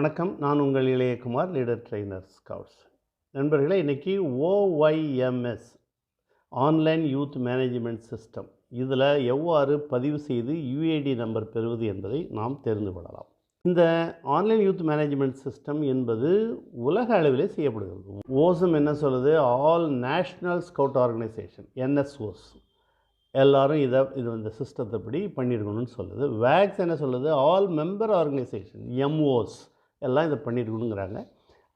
வணக்கம். நான் உங்கள் இளையகுமார் லீடர் ட்ரெய்னர் ஸ்கவுட்ஸ் நண்பர்களே இன்றைக்கி OYMS online youth management system இதில் எவ்வாறு பதிவு செய்து யுஏடி நம்பர் பெறுவது என்பதை நாம் தெரிந்து கொள்ளலாம். இந்த ஆன்லைன் யூத் மேனேஜ்மெண்ட் சிஸ்டம் என்பது உலக அளவிலே செய்யப்படுகிறது. ஓசம் என்ன சொல்லுது? All national scout organisation NSOs எல்லாரும் இதை இது இந்த சிஸ்டத்தை படி பண்ணியிருக்கணும்னு சொல்லுது. வேக்ஸ் என்ன சொல்லுது? ஆல் மெம்பர் ஆர்கனைசேஷன் எம்ஓஸ் எல்லாம் இதை பண்ணியிருக்கணுங்கிறாங்க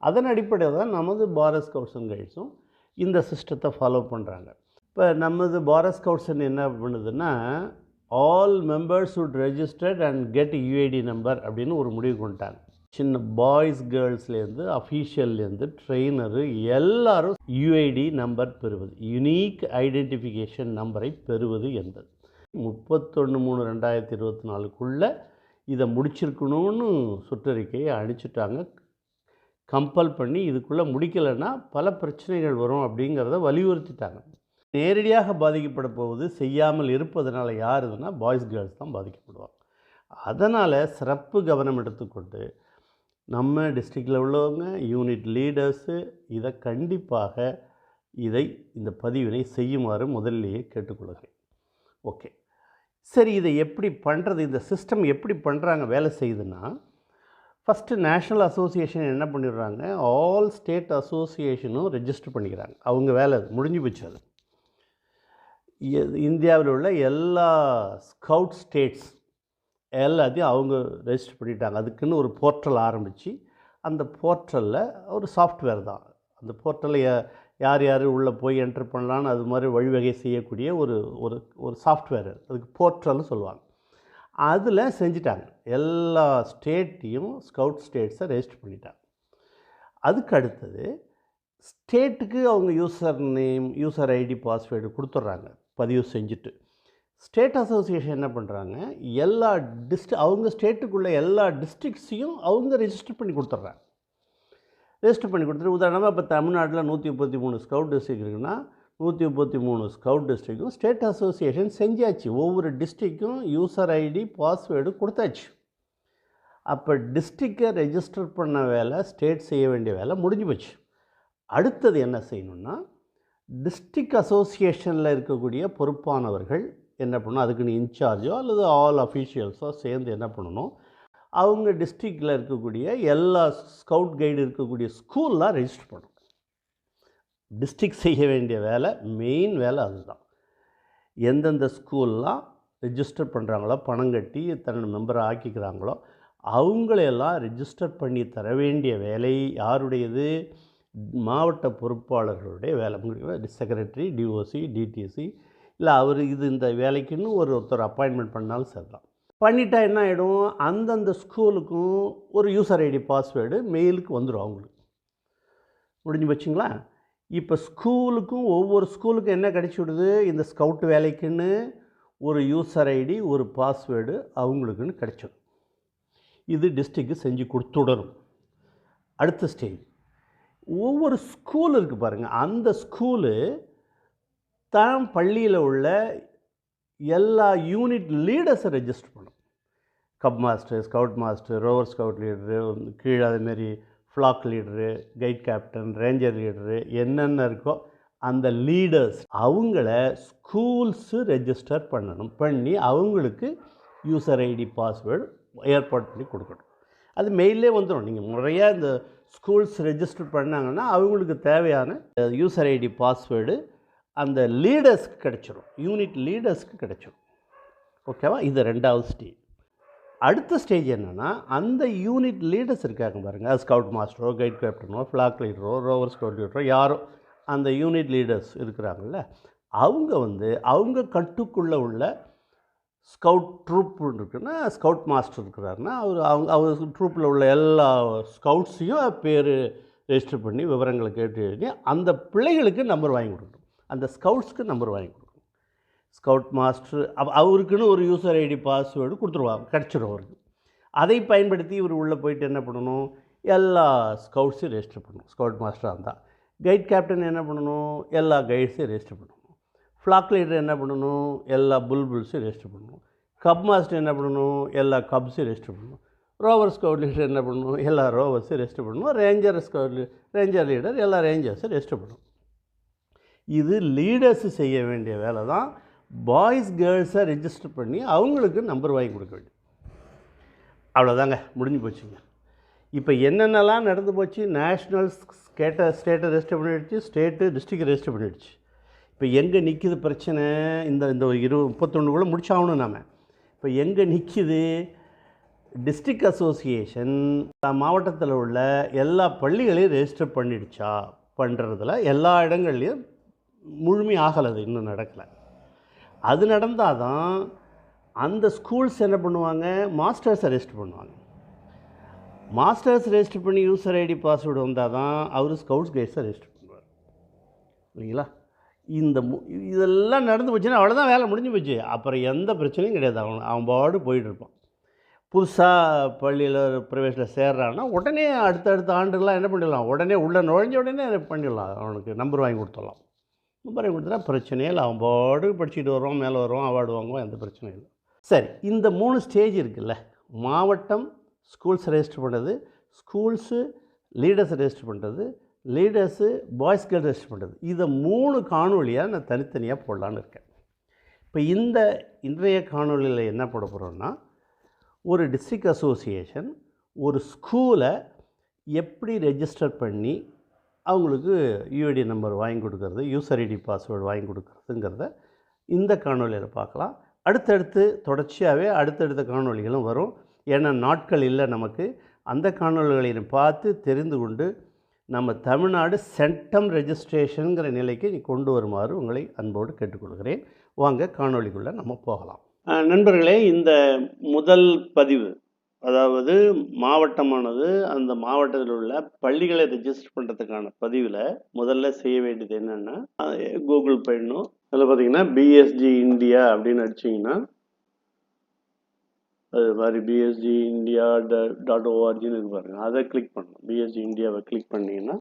அதன் அடிப்படையில் தான் நமது பாரத் ஸ்கவுட்ஸ் அண்ட் கைட்ஸும் இந்த சிஸ்டத்தை ஃபாலோ பண்ணுறாங்க இப்போ நமது பாரத் ஸ்கவுட்ஸ் என்ன பண்ணுதுன்னா all members would registered and get UID number அப்படின்னு ஒரு முடிவு கொண்டாங்க சின்ன பாய்ஸ் கேர்ள்ஸ்லேருந்து அஃபீஷியல்லேருந்து ட்ரெயினரு எல்லாரும் யுஐடி நம்பர் பெறுவது யுனீக் ஐடென்டிஃபிகேஷன் நம்பரை பெறுவது என்பது. முப்பத்தொன்று மூணு ரெண்டாயிரத்தி இருபத்தி நாலுக்குள்ளே இதை முடிச்சிருக்கணும்னு சுற்றறிக்கையை அனுப்பிச்சிட்டாங்க. கம்பல் பண்ணி இதுக்குள்ளே முடிக்கலைன்னா பல பிரச்சனைகள் வரும் அப்படிங்கிறத வலியுறுத்திட்டாங்க. நேரடியாக பாதிக்கப்பட போவது செய்யாமல் இருப்பதனால யார் இதுனா பாய்ஸ் கேர்ள்ஸ் தான் பாதிக்கப்படுவாங்க. அதனால் சிறப்பு கவனம் எடுத்துக்கொண்டு நம்ம டிஸ்ட்ரிக்டில் உள்ளவங்க யூனிட் லீடர்ஸு இதை கண்டிப்பாக இதை இந்த பதிவினை செய்யுமாறு முதல்லையே கேட்டுக்கொள்கிறேன். ஓகே சரி இதை எப்படி பண்ணுறது இந்த சிஸ்டம் எப்படி பண்ணுறாங்க வேலை செய்யுதுன்னா ஃபஸ்ட்டு நேஷ்னல் அசோசியேஷன் என்ன பண்ணிடுறாங்க? ஆல் ஸ்டேட் அசோசியேஷனும் ரெஜிஸ்டர் பண்ணிக்கிறாங்க. அவங்க வேலை அது முடிஞ்சு போச்சு அது. இந்தியாவில் உள்ள எல்லா ஸ்கவுட் ஸ்டேட்ஸ் எல்லாத்தையும் அவங்க ரெஜிஸ்டர் பண்ணிட்டாங்க. அதுக்குன்னு ஒரு போர்ட்டல் ஆரம்பித்து அந்த போர்ட்டலில் ஒரு சாஃப்ட்வேர் தான். அந்த போர்ட்டலில் யார் யார் உள்ளே போய் என்டர் பண்ணலான்னு அது மாதிரி வழிவகை செய்யக்கூடிய ஒரு ஒரு ஒரு சாஃப்ட்வேர் அதுக்கு போர்ட்டல்னு சொல்லுவாங்க. அதில் செஞ்சிட்டாங்க. எல்லா ஸ்டேட்டையும் ஸ்கவுட் ஸ்டேட்ஸை ரெஜிஸ்டர் பண்ணிட்டாங்க. அதுக்கு அடுத்தது ஸ்டேட்டுக்கு அவங்க user name user ID password கொடுத்துட்றாங்க. பதிவு செஞ்சுட்டு. ஸ்டேட் அசோசியேஷன் என்ன பண்ணுறாங்க? எல்லா டிஸ்ட்ரி அவங்க ஸ்டேட்டுக்குள்ளே எல்லா டிஸ்ட்ரிக்ஸையும் அவங்க ரெஜிஸ்டர் பண்ணி கொடுத்துட்றாங்க. ரெஜிஸ்டர் பண்ணி கொடுத்துட்டு உதாரணமாக இப்போ தமிழ்நாட்டில் நூற்றி முப்பத்தி மூணு ஸ்கவுட் டிஸ்ட்ரிக்ட் இருக்குன்னா நூற்றி முப்பத்தி மூணு ஸ்கவுட் டிஸ்ட்ரிக்கும் ஸ்டேட் அசோசியேஷன் செஞ்சாச்சு. ஒவ்வொரு டிஸ்ட்ரிக்கும் யூசர் ஐடி பாஸ்வேர்டு கொடுத்தாச்சு. அப்போ டிஸ்ட்ரிக்டை ரெஜிஸ்டர் பண்ண வேலை ஸ்டேட் செய்ய வேண்டிய வேலை முடிஞ்சு போச்சு. அடுத்தது என்ன செய்யணும்னா டிஸ்ட்ரிக் அசோசியேஷனில் இருக்கக்கூடிய பொறுப்பானவர்கள் என்ன பண்ணணும் அதுக்குன்னு இன்சார்ஜோ அல்லது ஆல் அஃபீஷியல்ஸோ சேர்ந்து என்ன பண்ணணும் அவங்க டிஸ்ட்ரிக்டில் இருக்கக்கூடிய எல்லா ஸ்கவுட் கைடு இருக்கக்கூடிய ஸ்கூல்லாம் ரெஜிஸ்டர் பண்ணணும். டிஸ்ட்ரிக்ட் செய்ய வேண்டிய வேலை மெயின் வேலை அதுதான். எந்தெந்த ஸ்கூல்லாம் ரெஜிஸ்டர் பண்ணுறாங்களோ பணம் கட்டி தன்னோட மெம்பரை ஆக்கிக்கிறாங்களோ அவங்களையெல்லாம் ரெஜிஸ்டர் பண்ணி தர வேண்டிய வேலை யாருடையது? மாவட்ட பொறுப்பாளர்களுடைய வேலை. செக்ரட்டரி டிஓசி டிடிசி இல்லை அவர் இது இந்த வேலைக்குன்னு ஒரு ஒருத்தர் அப்பாயின்மெண்ட் பண்ணாலும் சரிதான். பண்ணிட்டா என்ன ஆகிடும் அந்தந்த ஸ்கூலுக்கும் ஒரு யூசர் ஐடி பாஸ்வேர்டு மெயிலுக்கு வந்துடும் அவங்களுக்கு. முடிஞ்சு வச்சுங்களா இப்போ ஸ்கூலுக்கும் ஒவ்வொரு ஸ்கூலுக்கும் என்ன கிடச்சி விடுது? இந்த ஸ்கவுட் வேலைக்குன்னு ஒரு யூசர் ஐடி ஒரு பாஸ்வேர்டு அவங்களுக்குன்னு கிடைச்சிடும் இது டிஸ்ட்ரிக்கு செஞ்சு கொடுத்துடணும் அடுத்த ஸ்டேஜ் ஒவ்வொரு ஸ்கூல் இருக்குது பாருங்கள் அந்த ஸ்கூலு தான் பள்ளியில் உள்ள எல்லா யூனிட் லீடர்ஸை ரெஜிஸ்டர் பண்ணும் cub master scout master rover scout leader கீழே அதேமாரி flag leader guide captain ranger leader என்னென்ன இருக்கோ அந்த லீடர்ஸ் அவங்கள ஸ்கூல்ஸு ரெஜிஸ்டர் பண்ணணும். பண்ணி அவங்களுக்கு யூசர் ஐடி பாஸ்வேர்டு ஏற்பாடு பண்ணி கொடுக்கணும். அது மெயிலே வந்துடும் நீங்கள் முறையாக இந்த ஸ்கூல்ஸ் ரெஜிஸ்டர் பண்ணாங்கன்னா அவங்களுக்கு தேவையான யூசர் ஐடி பாஸ்வேர்டு அந்த லீடர்ஸ்க்கு கிடச்சிரும். யூனிட் லீடர்ஸ்க்கு கிடைச்சிரும். ஓகேவா இது ரெண்டாவது ஸ்டேஜ் அடுத்த ஸ்டேஜ் என்னென்னா அந்த யூனிட் லீடர்ஸ் இருக்காங்க பாருங்கள் ஸ்கவுட் மாஸ்டரோ கைட் கேப்டனோ ஃப்ளாக் லீடரோ ரோவர் ஸ்கவுட் லீடரோ யாரோ அந்த யூனிட் லீடர்ஸ் இருக்கிறாங்கல்ல அவங்க வந்து அவங்க கட்டுக்குள்ளே உள்ள ஸ்கவுட் ட்ரூப் இருக்குன்னா ஸ்கவுட் மாஸ்டர் இருக்கிறாருன்னா அவர் அவங்க அவர் ட்ரூப்பில் உள்ள எல்லா ஸ்கவுட்ஸையும் பேர் ரெஜிஸ்டர் பண்ணி விவரங்களை கேட்டு எழுதி அந்த பிள்ளைகளுக்கு நம்பர் வாங்கி கொடுக்கணும். அந்த ஸ்கவுட்ஸ்க்கு நம்பர் வாங்கி கொடுக்கணும் ஸ்கவுட் மாஸ்டர் அவ அவருக்குன்னு ஒரு யூசர் ஐடி பாஸ்வேர்டு கொடுத்துருவாங்க கிடச்சிரும் அவருக்கு அதை பயன்படுத்தி இவர் உள்ளே போயிட்டு என்ன பண்ணணும் எல்லா ஸ்கவுட்ஸையும் ரெஜிஸ்டர் பண்ணணும் ஸ்கவுட் மாஸ்டராக இருந்தால் கைட் கேப்டன் என்ன பண்ணணும் எல்லா கைட்ஸையும் ரெஜிஸ்டர் பண்ணணும் ஃப்ளாக் லீடர் என்ன பண்ணணும் எல்லா புல்புல்ஸையும் ரெஜிஸ்டர் பண்ணணும் கப் மாஸ்டர் என்ன பண்ணணும் எல்லா கப்ஸையும் ரெஜிஸ்டர் பண்ணணும் ரோவர் ஸ்கவுட் லீடர் என்ன பண்ணணும் எல்லா ரோவர்ஸும் ரெஜிஸ்டர் பண்ணணும் ரேஞ்சர் ஸ்கவுட் ரேஞ்சர் லீடர் எல்லா ரேஞ்சர்ஸும் ரெஜிஸ்டர் பண்ணணும் இது லீடர்ஸ் செய்ய வேண்டிய வேலை தான். பாய்ஸ் கேர்ள்ஸை ரெஜிஸ்டர் பண்ணி அவங்களுக்கு நம்பர் வாங்கி கொடுக்க வேண்டியது அவ்வளோதாங்க முடிஞ்சு போச்சுங்க. இப்போ என்னென்னலாம் நடந்து போச்சு? நேஷ்னல் ஸ்கேட்ட ஸ்டேட்டை ரெஜிஸ்டர் பண்ணிடுச்சு ஸ்டேட்டு டிஸ்ட்ரிக்ட் ரெஜிஸ்டர் பண்ணிடுச்சு. இப்போ எங்கே நிற்கிது பிரச்சனை? இந்த இந்த இரு முப்பத்தொன்றுக்குள்ளே முடிச்சாகணும் நாம். இப்போ எங்கே நிற்கிது டிஸ்ட்ரிக்ட் அசோசியேஷன் மாவட்டத்தில் உள்ள எல்லா பள்ளிகளையும் ரெஜிஸ்டர் பண்ணிடுச்சா? பண்ணுறதுல எல்லா இடங்கள்லையும் முழுமை ஆகலை அது இன்னும் நடக்கலை. அது நடந்தால் தான் அந்த ஸ்கூல்ஸ் என்ன பண்ணுவாங்க? மாஸ்டர்ஸை ரெஜிஸ்டர் பண்ணுவாங்க. மாஸ்டர்ஸ் ரெஜிஸ்டர் பண்ணி யூசர் ஐடி பாஸ்வேர்டு வந்தால் தான் அவர் ஸ்கவுட்ஸ் கைட்ஸை ரெஜிஸ்டர் பண்ணுவார். இல்லைங்களா? இந்த மு இதெல்லாம் நடந்து போச்சுன்னா அவ்வளோதான் வேலை முடிஞ்சு போச்சு. அப்புறம் எந்த பிரச்சனையும் கிடையாது. அவன் அவன் பாடு போயிட்டுருப்பான் புதுசாக பள்ளியில் பிரவேசத்தில் சேர்றான்னா உடனே அடுத்தடுத்த ஆண்டுலாம் என்ன பண்ணிடலாம்? உடனே உள்ளே நுழைஞ்ச உடனே பண்ணிடலாம். அவனுக்கு நம்பர் வாங்கி கொடுத்துடலாம். நம்பர் கொடுத்தா பிரச்சனையே இல்லை. அவன் பாடு படிச்சுட்டு வருவான் மேலே வருவான் அவார்டு வாங்குவான் எந்த பிரச்சனையும் இல்லை. சரி இந்த மூணு ஸ்டேஜ் இருக்குல்ல. மாவட்டம் ஸ்கூல்ஸ் ரெஜிஸ்டர் பண்ணுறது. ஸ்கூல்ஸு லீடர்ஸ் ரெஜிஸ்டர் பண்ணுறது. லீடர்ஸு பாய்ஸ் கேர்ள் ரெஜிஸ்டர் பண்ணுறது. இதை மூணு காணொலியாக நான் தனித்தனியாக போடலான்னு இருக்கேன். இப்போ இந்த இன்றைய காணொலியில் என்ன போட போகிறோன்னா ஒரு டிஸ்ட்ரிக்ட் அசோசியேஷன் ஒரு ஸ்கூலை எப்படி ரெஜிஸ்டர் பண்ணி அவங்களுக்கு யூஐடி நம்பர் வாங்கி கொடுக்கறது யூசர் ஐடி பாஸ்வேர்டு வாங்கி கொடுக்குறதுங்கிறத இந்த காணொலியில் பார்க்கலாம். அடுத்தடுத்து தொடர்ச்சியாகவே அடுத்தடுத்த காணொலிகளும் வரும். ஏன்னா நாட்கள் இல்லை நமக்கு. அந்த காணொலிகளையும் பார்த்து தெரிந்து கொண்டு நம்ம தமிழ்நாடு சென்டம் ரெஜிஸ்ட்ரேஷனுங்கிற நிலைக்கு நீ கொண்டு வருமாறு உங்களை அன்போடு கேட்டுக்கொள்கிறேன். வாங்க காணொலிக்குள்ளே நம்ம போகலாம். நண்பர்களே இந்த முதல் பதிவு அதாவது மாவட்டமானது அந்த மாவட்டத்தில் உள்ள பள்ளிகளை ரெஜிஸ்டர் பண்ணுறதுக்கான பதிவில் முதல்ல செய்ய வேண்டியது என்னென்னா கூகுள் போயிடணும் அதில் பார்த்தீங்கன்னா பிஎஸ்ஜி இந்தியா அப்படின்னு அடிச்சிங்கன்னா அது மாதிரி பிஎஸ்ஜி இந்தியா டாட் ஓஆர்ஜின்னு இருக்கு பாருங்க. அதை கிளிக் பண்ணணும். பிஎஸ்ஜி இந்தியாவை கிளிக் பண்ணிங்கன்னா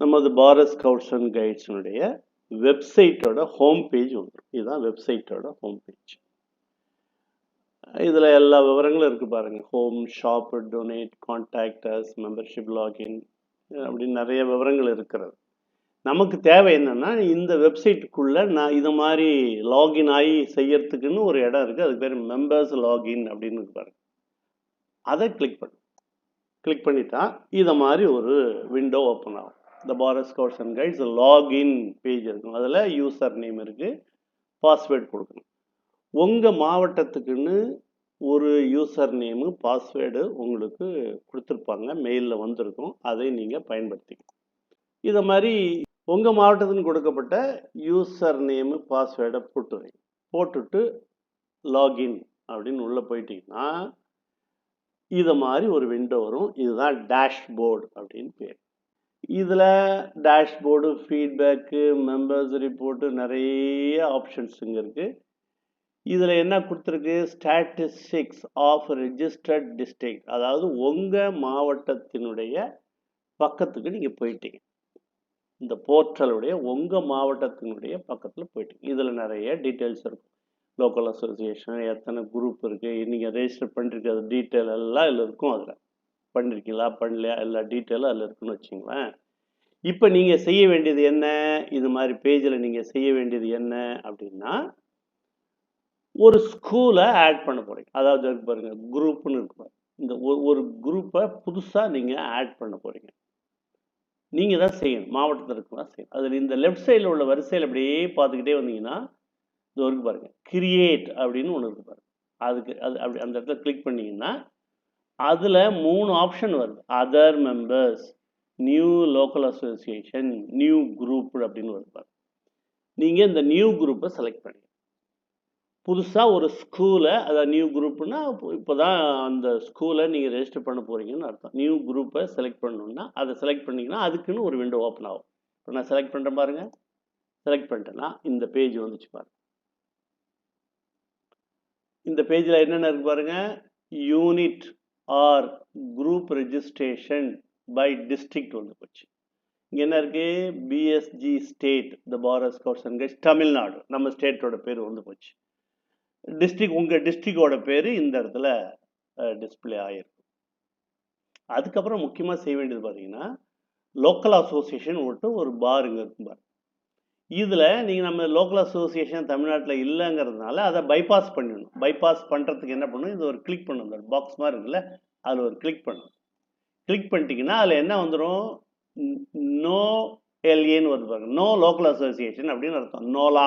நமது பாரத் ஸ்கவுட்ஸ் அண்ட் கைட்ஸினுடைய வெப்சைட்டோட ஹோம் பேஜ் வந்துடும் இதுதான் வெப்சைட்டோட ஹோம் பேஜ் இதில் எல்லா விவரங்களும் இருக்குது பாருங்கள் home shop donate contactors membership login அப்படின்னு நிறைய விவரங்கள் இருக்கிறது. நமக்கு தேவை என்னென்னா இந்த வெப்சைட்டுக்குள்ளே நான் இது மாதிரி லாகின் ஆகி செய்யறதுக்குன்னு ஒரு இடம் இருக்குது அதுக்கு பேர் மெம்பர்ஸ் லாகின் அப்படின்னு இருக்கு பாருங்க. அதை கிளிக் பண்ணு. கிளிக் பண்ணிட்டா இதை மாதிரி ஒரு விண்டோ ஓப்பன் ஆகும். இந்த பாரஸ் scouts and guides login page இருக்கும். அதில் யூசர் நேம் இருக்குது பாஸ்வேர்ட் கொடுக்கணும். உங்கள் மாவட்டத்துக்குன்னு ஒரு யூசர் நேமு பாஸ்வேர்டு உங்களுக்கு கொடுத்துருப்பாங்க. மெயிலில் வந்திருக்கும். அதை நீங்கள் பயன்படுத்திக்கணும் இதை மாதிரி உங்கள் மாவட்டத்துக்கு கொடுக்கப்பட்ட யூசர் நேமு பாஸ்வேர்டை போட்டுருங்க போட்டுட்டு லாகின் அப்படின்னு உள்ளே போயிட்டீங்கன்னா இதை மாதிரி ஒரு விண்டோ வரும். இதுதான் டேஷ்போர்டு அப்படின்னு பேர். இதில் டேஷ்போர்டு ஃபீட்பேக்கு மெம்பர்ஸ் ரிப்போர்ட்டு நிறைய ஆப்ஷன்ஸ் இங்கே இருக்குது இதில் என்ன கொடுத்துருக்கு? ஸ்டாட்டிஸ்டிக்ஸ் ஆஃப் ரிஜிஸ்டர்ட் டிஸ்ட்ரிக்ட் அதாவது உங்கள் மாவட்டத்தினுடைய பக்கத்துக்கு நீங்கள் போயிட்டீங்க. இந்த போர்ட்டலுடைய உங்கள் மாவட்டத்தினுடைய பக்கத்தில் போயிட்டீங்க. இதில் நிறைய டீட்டெயில்ஸ் இருக்கும். லோக்கல் அசோசியேஷன் எத்தனை குரூப் இருக்குது நீங்கள் ரெஜிஸ்டர் பண்ணிருக்கிறது டீட்டெயில் எல்லாம் இதில் இருக்கும் அதில். பண்ணிருக்கீங்களா? பண்ணலையா? எல்லா டீட்டெயிலும் அதில் இருக்குன்னு வச்சுங்களேன். இப்போ நீங்கள் செய்ய வேண்டியது என்ன? இது மாதிரி பேஜில் நீங்கள் செய்ய வேண்டியது என்ன? அப்படின்னா ஒரு ஸ்கூலை ஆட் பண்ண போகிறீங்க அதாவது இருக்கு பாருங்க குரூப்னு இருக்கு இந்த ஒரு ஒரு குரூப்பை புதுசாக நீங்கள் ஆட் பண்ண போகிறீங்க நீங்கள் தான் செய்யணும். மாவட்டத்தில் இருக்கலாம் செய்யணும். அதில் இந்த லெஃப்ட் சைடில் உள்ள வரிசையில் அப்படியே பார்த்துக்கிட்டே வந்தீங்கன்னா இது இருக்கு பாருங்க கிரியேட் அப்படின்னு ஒன்று இருக்கு பாருங்க. அதுக்கு அது அப்படி அந்த இடத்துல கிளிக் பண்ணிங்கன்னா அதில் மூணு ஆப்ஷன் வருது. Other members new local association new group அப்படின்னு வருது பாருங்க. நீங்கள் இந்த நியூ குரூப்பை செலக்ட் பண்ணி புதுசாக ஒரு ஸ்கூலை அதாவது நியூ குரூப்னா இப்போ தான் அந்த ஸ்கூலை நீங்கள் ரெஜிஸ்டர் பண்ண போகிறீங்கன்னு அர்த்தம். நியூ குரூப்பை செலக்ட் பண்ணணுன்னா அதை செலக்ட் பண்ணிங்கன்னா அதுக்குன்னு ஒரு விண்டோ ஓப்பன் ஆகும். இப்போ நான் செலக்ட் பண்ணுறேன் பாருங்கள் செலக்ட் பண்ணிட்டேன்னா இந்த பேஜ் வந்துச்சு பாருங்க. இந்த பேஜில் என்னென்ன இருக்கு பாருங்கள் unit or group registration by district வந்து போச்சு. இங்கே என்ன இருக்கு? பிஎஸ்ஜி ஸ்டேட் த பாரஸ் ஸ்கவுட்ஸ் அண்ட் தமிழ்நாடு நம்ம ஸ்டேட்டோட பேர் வந்து போச்சு. டிஸ்ட்ரிக் உங்கள் டிஸ்ட்ரிக்டோட பேர் இந்த இடத்துல டிஸ்பிளே ஆகிருக்கும் அதுக்கப்புறம் முக்கியமாக செய்ய வேண்டியது பார்த்தீங்கன்னா லோக்கல் அசோசியேஷன் விட்டு ஒரு பார் இங்கே இருக்கும் பார். இதில் நீங்கள் நம்ம லோக்கல் அசோசியேஷன் தமிழ்நாட்டில் இல்லைங்கிறதுனால அதை பைபாஸ் பண்ணிடணும். பைபாஸ் பண்ணுறதுக்கு என்ன பண்ணணும்? இது ஒரு கிளிக் பண்ணணும். இந்த பாக்ஸ் மாதிரி இருக்குல்ல அதில் ஒரு கிளிக் பண்ணணும். கிளிக் பண்ணிட்டீங்கன்னா அதில் என்ன வந்துடும் நோ எல்ஏன்னு வருது பாருங்க. நோ லோக்கல் அசோசியேஷன் அப்படின்னு அர்த்தம். நோலா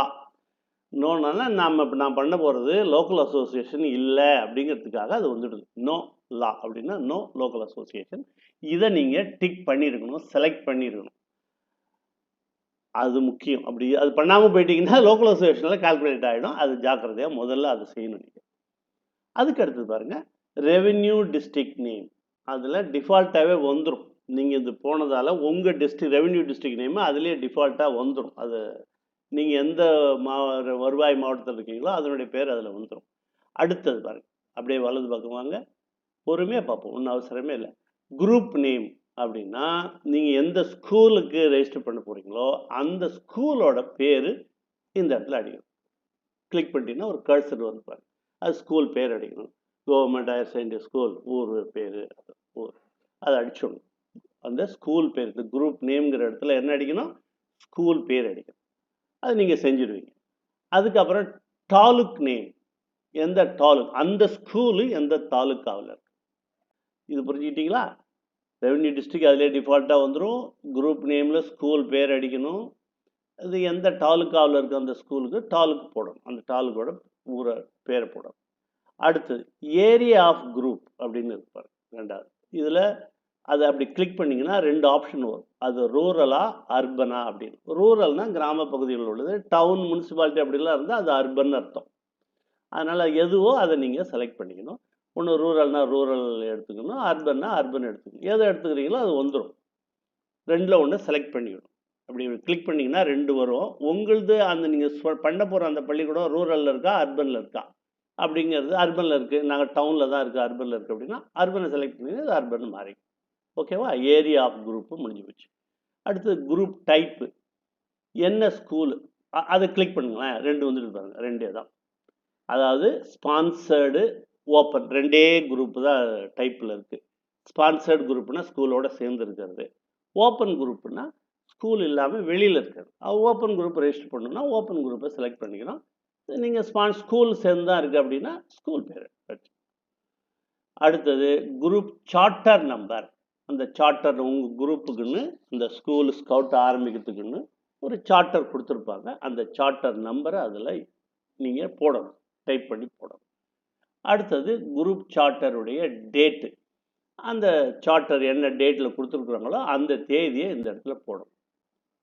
நோனால நம்ம இப்போ நான் பண்ண போகிறது லோக்கல் அசோசியேஷன் இல்லை அப்படிங்கிறதுக்காக அது வந்துடுது. நோ லா அப்படின்னா நோ லோக்கல் அசோசியேஷன் இதை நீங்கள் டிக் பண்ணியிருக்கணும் செலக்ட் பண்ணியிருக்கணும். அது முக்கியம். அப்படி அது பண்ணாமல் போயிட்டீங்கன்னா லோக்கல் அசோசியேஷனில் கால்குலேட் ஆகிடும் அது ஜாக்கிரதையாக முதல்ல அது செய்யணும் நீங்கள் அதுக்கு அடுத்து பாருங்கள் ரெவென்யூ டிஸ்ட்ரிக்ட் நேம் அதில் டிஃபால்ட்டாகவே வந்துடும் நீங்கள் இது போனதால் உங்கள் டிஸ்ட்ரிக் ரெவென்யூ டிஸ்ட்ரிக்ட் நேம் அதுலேயே டிஃபால்ட்டாக வந்துடும் அது நீங்கள் எந்த மா வருவாய் மாவட்டத்தில் இருக்கீங்களோ அதனுடைய பேர் அதில் வந்துடும் அடுத்தது பாருங்கள் அப்படியே வலது பக்கம் வாங்க. பொறுமையாக பார்ப்போம். ஒன்றும் அவசரமே இல்லை. குரூப் நேம் அப்படின்னா நீங்கள் எந்த ஸ்கூலுக்கு ரெஜிஸ்டர் பண்ண போகிறீங்களோ அந்த ஸ்கூலோட பேர் இந்த இடத்துல அடிக்கணும். கிளிக் பண்ணிட்டீங்கன்னா ஒரு கர்சர் வந்து பாருங்கள் அது ஸ்கூல் பேர் அடிக்கணும். கவர்மெண்ட் ஹையர் செகண்டரி ஸ்கூல் ஊர் பேர் ஊர். அதை அடிச்சிடணும். அந்த ஸ்கூல் பேர் இந்த குரூப் நேம்ங்கிற இடத்துல என்ன அடிக்கணும்? ஸ்கூல் பேர் அடிக்கணும். அது நீங்கள் செஞ்சிடுவீங்க. அதுக்கப்புறம் டாலுக் நேம். எந்த டாலுக்? அந்த ஸ்கூலு எந்த தாலுக்காவில் இருக்கு. இது புரிஞ்சுக்கிட்டீங்களா? ரெவன்யூ டிஸ்ட்ரிக்ட் அதிலே டிஃபால்ட்டாக வந்துடும் குரூப் நேமில் ஸ்கூல் பேர் அடிக்கணும். அது எந்த டாலுக்காவில் இருக்க அந்த ஸ்கூலுக்கு டாலுக்கு போடணும். அந்த டாலுக்கோட ஊரை பேரை போடணும். அடுத்தது ஏரியா ஆஃப் குரூப் அப்படின்னு இருப்பார் ரெண்டாவது. இதில் அதை அப்படி கிளிக் பண்ணிங்கன்னா ரெண்டு ஆப்ஷன் வரும். அது ரூரலா அர்பனா அப்படின்னு. ரூரல்னா கிராம பகுதிகளில் உள்ளது. டவுன் முனிசிபாலிட்டி அப்படிலாம் இருந்தால் அது அர்பன் அர்த்தம். அதனால் எதுவோ அதை நீங்கள் செலக்ட் பண்ணிக்கணும். ஒன்று ரூரல்னா ரூரல் எடுத்துக்கணும். அர்பன்னா அர்பன் எடுத்துக்கணும். எதை எடுத்துக்கிறீங்களோ அது வந்துடும் ரெண்டில் ஒன்று செலக்ட் பண்ணிக்கணும். அப்படி கிளிக் பண்ணிங்கன்னா ரெண்டு வரும். உங்களுது அந்த நீங்கள் பண்ண போகிற அந்த பள்ளிக்கூடம் ரூரலில் இருக்கா அர்பனில் இருக்கா? அப்படிங்கிறது அர்பனில் இருக்குது நாங்கள் டவுனில் தான் இருக்குது அர்பனில் இருக்குது அப்படின்னா அர்பனை செலக்ட் பண்ணி அது அர்பன் மாறிக்கும். ஓகேவா? ஏரியா ஆஃப் குரூப்பு முடிஞ்சு போச்சு. அடுத்தது குரூப் டைப்பு. என்ன ஸ்கூலு? அதை கிளிக் பண்ணுங்களேன். ரெண்டு வந்துட்டு பாருங்க. ரெண்டே தான். அதாவது ஸ்பான்சர்டு ஓப்பன். ரெண்டே குரூப்பு தான் டைப்பில் இருக்குது ஸ்பான்சர்டு குரூப்னா ஸ்கூலோட சேர்ந்து இருக்கிறது. ஓப்பன் குரூப்னா ஸ்கூல் இல்லாமல் வெளியில் இருக்கிறது. ஓப்பன் குரூப் ரெஜிஸ்டர் பண்ணணும்னா ஓப்பன் குரூப்பை செலக்ட் பண்ணிக்கணும். நீங்கள் ஸ்பான் ஸ்கூல் சேர்ந்து தான் இருக்குது அப்படின்னா ஸ்கூல் பேர். அடுத்தது குரூப் சார்ட்டர் நம்பர். அந்த சார்ட்டர் உங்கள் குரூப்புக்குன்னு இந்த ஸ்கூல் ஸ்கவுட் ஆரம்பிக்கிறதுக்குன்னு ஒரு சார்ட்டர் கொடுத்துருப்பாங்க. அந்த சார்ட்டர் நம்பரை அதில் நீங்கள் போடணும். டைப் பண்ணி போடணும். அடுத்தது குரூப் சார்ட்டருடைய டேட்டு அந்த சார்ட்டர் என்ன டேட்டில் கொடுத்துருக்குறாங்களோ அந்த தேதியை இந்த இடத்துல போடணும்.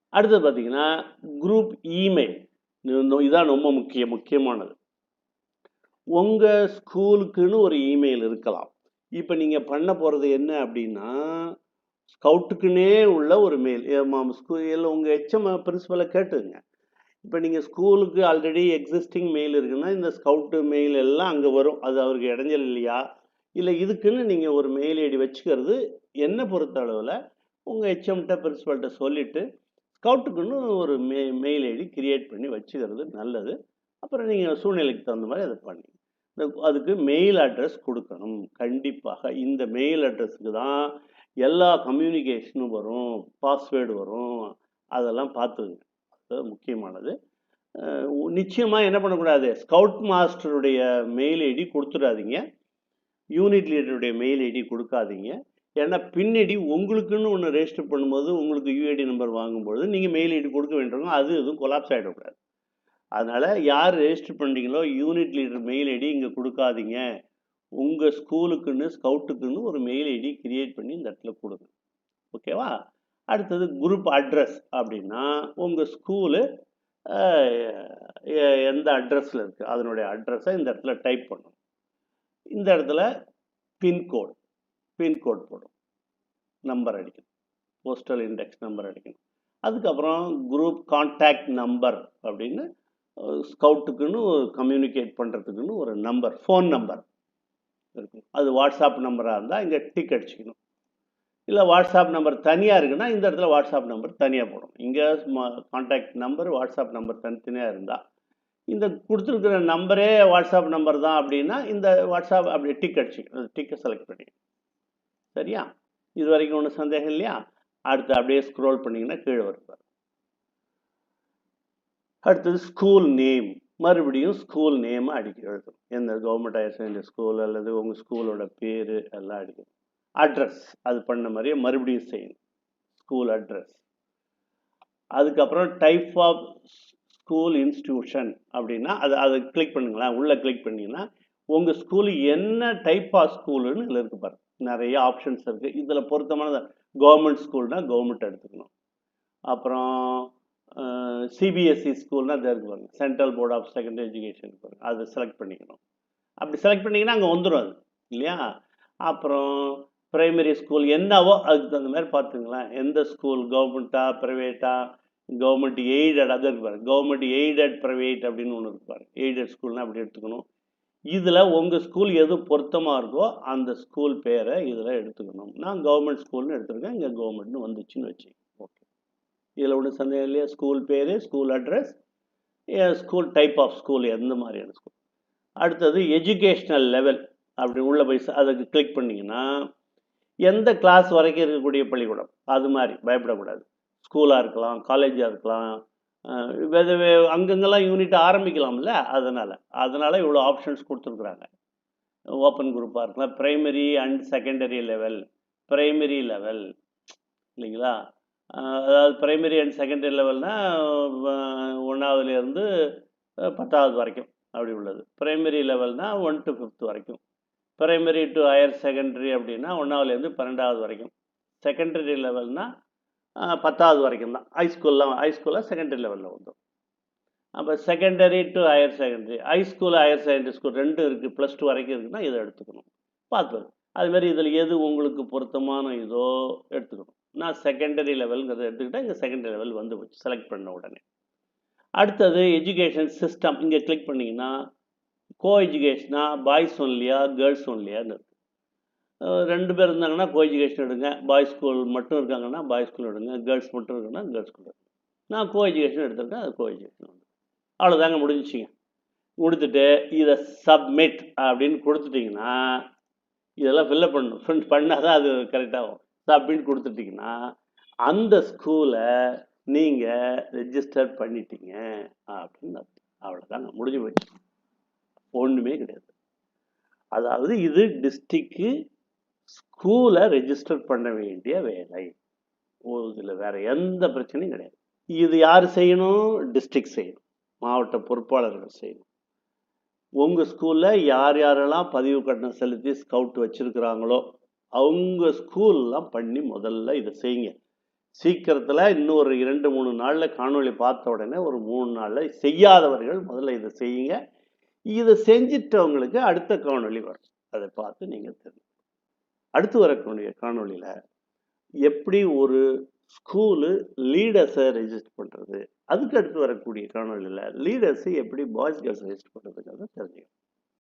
அடுத்தது பார்த்தீங்கன்னா குரூப் இமெயில் இதான் ரொம்ப முக்கிய முக்கியமானது. உங்கள் ஸ்கூலுக்குன்னு ஒரு இமெயில் இருக்கலாம். இப்போ நீங்கள் பண்ண போகிறது என்ன அப்படின்னா ஸ்கவுட்டுக்குன்னே உள்ள ஒரு மெயில் ஸ்கூல் உங்கள் ஹெச்எம் பிரின்ஸிபலை கேட்டுங்க. இப்போ நீங்கள் ஸ்கூலுக்கு ஆல்ரெடி எக்ஸிஸ்டிங் மெயில் இருக்குன்னா இந்த ஸ்கவுட்டு மெயில் எல்லாம் அங்கே வரும். அது அவருக்கு இடைஞ்சல் இல்லையா? இல்லை இதுக்குன்னு நீங்கள் ஒரு மெயில் ஐடி வச்சுக்கிறது என்னை பொறுத்த அளவில் உங்கள் ஹெச்எம்கிட்ட பிரின்ஸிபல்கிட்ட சொல்லிவிட்டு ஸ்கவுட்டுக்குன்னு ஒரு மெ மெயில் ஐடி கிரியேட் பண்ணி வச்சுக்கிறது நல்லது. அப்புறம் நீங்கள் சூழ்நிலைக்கு தகுந்த மாதிரி அதை பண்ணி அதுக்கு மெயில் அட்ரஸ் கொடுக்கணும். கண்டிப்பாக இந்த மெயில் அட்ரஸுக்கு தான் எல்லா கம்யூனிகேஷனும் வரும் பாஸ்வேர்டு வரும். அதெல்லாம் பார்த்துங்க அது முக்கியமானது. நிச்சயமாக என்ன பண்ணக்கூடாது? ஸ்கவுட் மாஸ்டருடைய மெயில் ஐடி கொடுத்துடாதீங்க. யூனிட் லீடருடைய மெயில் ஐடி கொடுக்காதீங்க. ஏன்னா பின்னாடி உங்களுக்குன்னு ஒன்று ரெஜிஸ்டர் பண்ணும்போது உங்களுக்கு யூஐடி நம்பர் வாங்கும்பொழுது நீங்கள் மெயில் ஐடி கொடுக்க வேண்டியவங்க அது எதுவும் கொலாப்ஸ் ஆகிடக்கூடாது அதனால் யார் ரெஜிஸ்டர் பண்ணுறீங்களோ யூனிட் லீடர் மெயில் ஐடி இங்கே கொடுக்காதீங்க. உங்கள் ஸ்கூலுக்குன்னு ஸ்கவுட்டுக்குன்னு ஒரு மெயில் ஐடி கிரியேட் பண்ணி இந்த இடத்துல கொடுங்க. ஓகேவா அடுத்தது குரூப் அட்ரஸ் அப்படின்னா உங்கள் ஸ்கூலு எந்த அட்ரஸில் இருக்குது அதனுடைய அட்ரஸை இந்த இடத்துல டைப் பண்ணணும் இந்த இடத்துல பின்கோடு பின்கோட் போடும். நம்பர் அடிக்கணும். போஸ்டல் இண்டெக்ஸ் நம்பர் அடிக்கணும். அதுக்கப்புறம் குரூப் கான்டாக்ட் நம்பர் அப்படின்னு ஸ்கவுட்டுக்குன்னு ஒரு கம்யூனிகேட் பண்ணுறதுக்குன்னு ஒரு நம்பர் ஃபோன் நம்பர் இருக்கும் அது வாட்ஸ்அப் நம்பராக இருந்தால் இங்கே டிக் அடிச்சுக்கணும். இல்லை வாட்ஸ்அப் நம்பர் தனியாக இருக்குன்னா இந்த இடத்துல வாட்ஸ்அப் நம்பர் தனியாக போடும் இங்கே கான்டாக்ட் நம்பர் வாட்ஸ்அப் நம்பர் தனித்தனியாக இருந்தால் இந்த கொடுத்துருக்குற நம்பரே வாட்ஸ்அப் நம்பர் தான் அப்படின்னா இந்த வாட்ஸ்அப் அப்படி டிக் அடிச்சுக்கணும். டிக்கை செலக்ட் பண்ணி. சரியா? இது வரைக்கும் ஒன்றும் சந்தேகம் இல்லையா? அடுத்து அப்படியே ஸ்க்ரோல் பண்ணிங்கன்னா கீழே வருவார் அடுத்தது ஸ்கூல் நேம் மறுபடியும் ஸ்கூல் நேம் அடிக்க எழுதணும் எந்த கவர்மெண்ட் ஹையர் செகண்டரி ஸ்கூல் அல்லது உங்கள் ஸ்கூலோட பேர் எல்லாம் அடிக்கணும் அட்ரஸ் அது பண்ண மாதிரியே மறுபடியும் செய்யணும். ஸ்கூல் அட்ரஸ் அதுக்கப்புறம் டைப் ஆஃப் ஸ்கூல் இன்ஸ்டியூஷன் அப்படின்னா அது அதை கிளிக் பண்ணுங்களேன். உள்ளே கிளிக் பண்ணிங்கன்னா உங்கள் ஸ்கூலு என்ன டைப் ஆஃப் ஸ்கூலுன்னு இதில் இருக்கு பாருங்க. நிறைய ஆப்ஷன்ஸ் இருக்குது இதில் பொருத்தமான கவர்மெண்ட் ஸ்கூல்னா கவர்மெண்ட் எடுத்துக்கணும். அப்புறம் சிபிஎஸ்சி ஸ்கூல்னால் அது இருக்கு பாருங்க central board of secondary education பாருங்க. அதை செலக்ட் பண்ணிக்கணும். அப்படி செலக்ட் பண்ணிங்கன்னா அங்கே வந்துடும் அது. இல்லையா? அப்புறம் ப்ரைமரி ஸ்கூல் என்னவோ அதுக்கு தகுந்த மாதிரி பார்த்துங்களேன். எந்த ஸ்கூல் கவர்மெண்ட்டா ப்ரைவேட்டா கவர்மெண்ட் எய்டட் அது இருப்பார் கவர்மெண்ட் எய்டட் ப்ரைவேட் அப்படின்னு ஒன்று இருப்பார் எய்டட் ஸ்கூல்னா அப்படி எடுத்துக்கணும். இதில் உங்கள் ஸ்கூல் எது பொருத்தமாக இருக்கோ அந்த ஸ்கூல் பேரை இதில் எடுத்துக்கணும். நான் கவர்மெண்ட் ஸ்கூல்னு எடுத்துருக்கேன். இங்கே கவர்மெண்ட்னு வந்துச்சுன்னு வச்சு இதில் ஒன்றும் சந்தேகம் இல்லையா? ஸ்கூல் பேர் school address school type of school எந்த மாதிரியான ஸ்கூல் அடுத்தது எஜுகேஷ்னல் லெவல் அப்படி உள்ள போய் அதுக்கு கிளிக் பண்ணிங்கன்னா எந்த கிளாஸ் வரைக்கும் இருக்கக்கூடிய பள்ளிக்கூடம்? அது மாதிரி பயப்படக்கூடாது. ஸ்கூலாக இருக்கலாம் காலேஜாக இருக்கலாம் வெது வெ- அங்கங்கெல்லாம் யூனிட் ஆரம்பிக்கலாம்ல அதனால். அதனால் இவ்வளோ ஆப்ஷன்ஸ் கொடுத்துருக்குறாங்க. ஓப்பன் குரூப்பாக இருக்கலாம் primary and secondary level primary level இல்லைங்களா? அதாவது ப்ரைமரி அண்ட் செகண்டரி லெவல்னால் ஒன்றாவதுலேருந்து பத்தாவது வரைக்கும் அப்படி உள்ளது. ப்ரைமரி லெவல்னால் ஒன் டு ஃபிஃப்த் வரைக்கும். ப்ரைமரி டு ஹையர் செகண்டரி அப்படின்னா ஒன்றாவதுலேருந்து பன்னெண்டாவது வரைக்கும். செகண்டரி லெவல்னால் பத்தாவது வரைக்கும் தான். ஹைஸ்கூல்லாம் ஹைஸ்கூலில் செகண்டரி லெவலில் வந்துடும் அப்போ secondary to higher secondary high school higher secondary school ரெண்டு இருக்குது ப்ளஸ் டூ வரைக்கும் இருக்குன்னா இதை எடுத்துக்கணும். பார்த்து அதுமாரி இதில் எது உங்களுக்கு பொருத்தமான இதோ எடுத்துக்கணும். நான் செகண்டரி லெவலுங்கிறத எடுத்துக்கிட்டால் இங்கே செகண்டரி லெவல் வந்து போச்சு. செலக்ட் பண்ண உடனே. அடுத்தது எஜுகேஷன் சிஸ்டம் இங்கே கிளிக் பண்ணிங்கன்னா கோ எஜுகேஷனா பாய்ஸ் ஒன்லியா கேர்ள்ஸ் ஒன்லியான்னு இருக்குது ரெண்டு பேர் இருந்தாங்கன்னா கோ எஜுகேஷன் எடுங்க. பாய்ஸ் ஸ்கூல் மட்டும் இருக்காங்கன்னா பாய்ஸ் ஸ்கூல் எடுங்க. கேர்ள்ஸ் மட்டும் இருக்காங்கன்னா கேர்ள்ஸ் ஸ்கூல் எடுங்க. நான் கோ எஜுகேஷன் எடுத்திருக்கேன் அது கோ எஜுகேஷன் வந்து. அவ்வளோதாங்க முடிஞ்சிச்சிங்க. கொடுத்துட்டு இதை சப்மிட் அப்படின்னு கொடுத்துட்டிங்கன்னா இதெல்லாம் ஃபில்லப் பண்ணணும். ஃபில் பண்ணால் தான் அது கரெக்டாகும் அப்படின்னு கொடுத்துட்டிங்கன்னா அந்த ஸ்கூலை நீங்கள் ரெஜிஸ்டர் பண்ணிட்டீங்க அப்படின்னு அவ்வளோதாங்க முடிஞ்சு போச்சு. ஒன்றுமே கிடையாது. அதாவது இது டிஸ்ட்ரிக்கு ஸ்கூலை ரெஜிஸ்டர் பண்ண வேண்டிய வேலை. இதில் வேற எந்த பிரச்சனையும் கிடையாது. இது யார் செய்யணும்? டிஸ்ட்ரிக்ட் செய்யணும். மாவட்ட பொறுப்பாளர்கள் செய்யணும். உங்கள் ஸ்கூலில் யார் யாரெல்லாம் பதிவு கட்டணம் செலுத்தி ஸ்கவுட் வச்சுருக்கிறாங்களோ அவங்க ஸ்கூல்லாம் பண்ணி முதல்ல இதை செய்யுங்க. சீக்கிரத்தில் இன்னொரு இரண்டு மூணு நாளில் காணொளி பார்த்த உடனே ஒரு மூணு நாளில் செய்யாதவர்கள் முதல்ல இதை செய்யுங்க. இதை செஞ்சிட்டவங்களுக்கு அடுத்த காணொளி வரும். அதை பார்த்து நீங்கள் தெரியும் அடுத்து வரக்கூடிய காணொளியில் எப்படி ஒரு ஸ்கூலு லீடர்ஸை ரெஜிஸ்டர் பண்ணுறது அதுக்கு அடுத்து வரக்கூடிய காணொளியில் லீடர்ஸை எப்படி பாய்ஸ் கேர்ள்ஸ் ரெஜிஸ்டர் பண்ணுறதுங்கிறத தெரிஞ்சுக்கணும்.